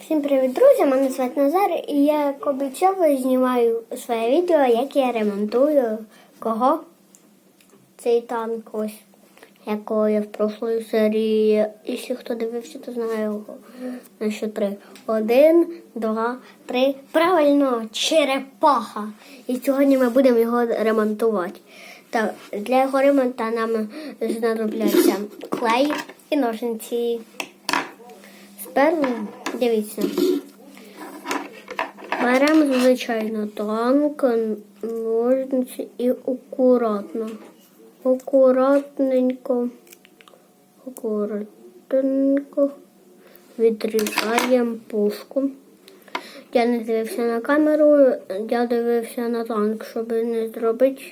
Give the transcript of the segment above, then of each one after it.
Всім привіт, друзі! Мене звати Назар, і я як обіцяв знімаю своє відео, як я ремонтую кого цей танк ось, якого я в прошлої серії. Якщо хто дивився, то знає його. На що три. Один, два, три. Правильно, черепаха. І сьогодні ми будемо його ремонтувати. Так, для його ремонту нам знадобляться клей і ножниці. Спершу дивіться. Беремо, звичайно, тонко, ножниці і акуратно. Акуратненько, акуратненько відрізаємо пушку. Я не дивився на камеру, я дивився на танк, щоб не зробити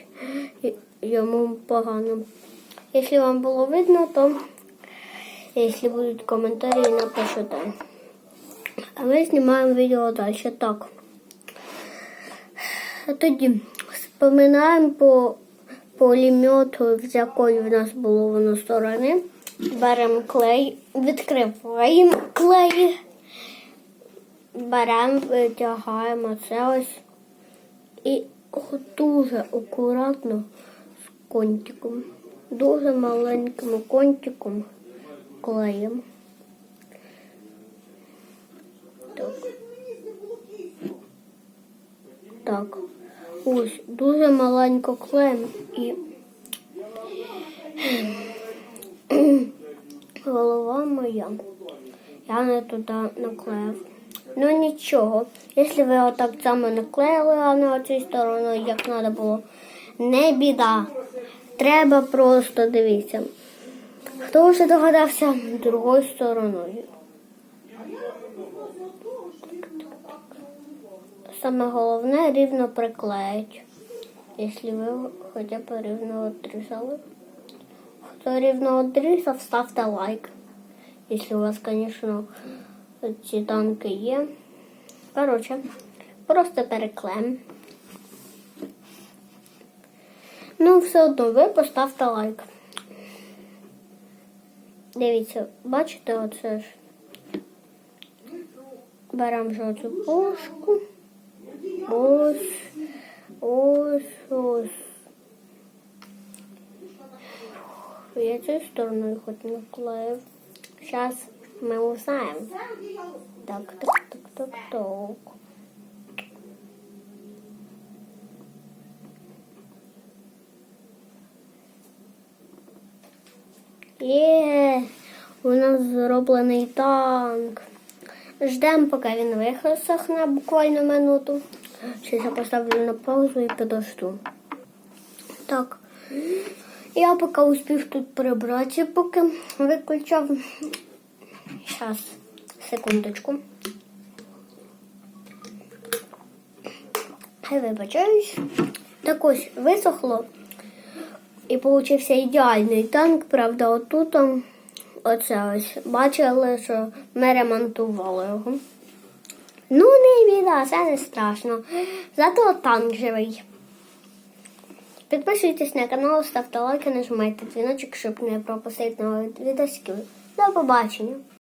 йому погано. Якщо вам було видно, то Якщо будуть коментарі, напишите. А ми знімаємо відео далі. Так. А тоді споминаємо по пулемету, з якої в нас було воно сторони. Беремо клей, відкриваємо клей, беремо, витягаємо це ось і дуже акуратно з кончиком. Дуже маленьким кончиком клеєм. Так. Так. Ось дуже маленько клеєм і голова моя. Я не туди наклеїв. Ну нічого. Якщо ви отак само наклеїли, а не оцю сторону, як треба було, не біда. Треба просто дивіться. Хто вже догадався другою стороною? Саме головне рівно приклеїть. Якщо ви хоча б рівно одрізали. Хто рівно одрізав, ставте лайк. Якщо у вас, звісно, ці танки є. Коротше, просто переклеїмо. Ну, все одно ви поставте лайк. Дивіться, бачите, оце ж. Беремо вже оцю пушку. Ось, ось, ось. Я цією стороною хоч наклеїв. Зараз ми узнаємо. Так, так, так, так, так. Є, у нас зроблений танк. Ждемо, поки він висохне буквально минуту. Зараз я поставлю на паузу і подожду. Так. Я поки успів тут прибрати, поки виключав. Зараз, секундочку. Вибачаюсь. Так ось висохло. І получився ідеальний танк, правда, отут он, оце ось. Бачили, що ми ремонтували його. Ну, не біда, це не страшно. Зато танк живий. Підписуйтесь на канал, ставте лайки, нажимайте дзвіночок, щоб не пропустити нові відоски. До побачення.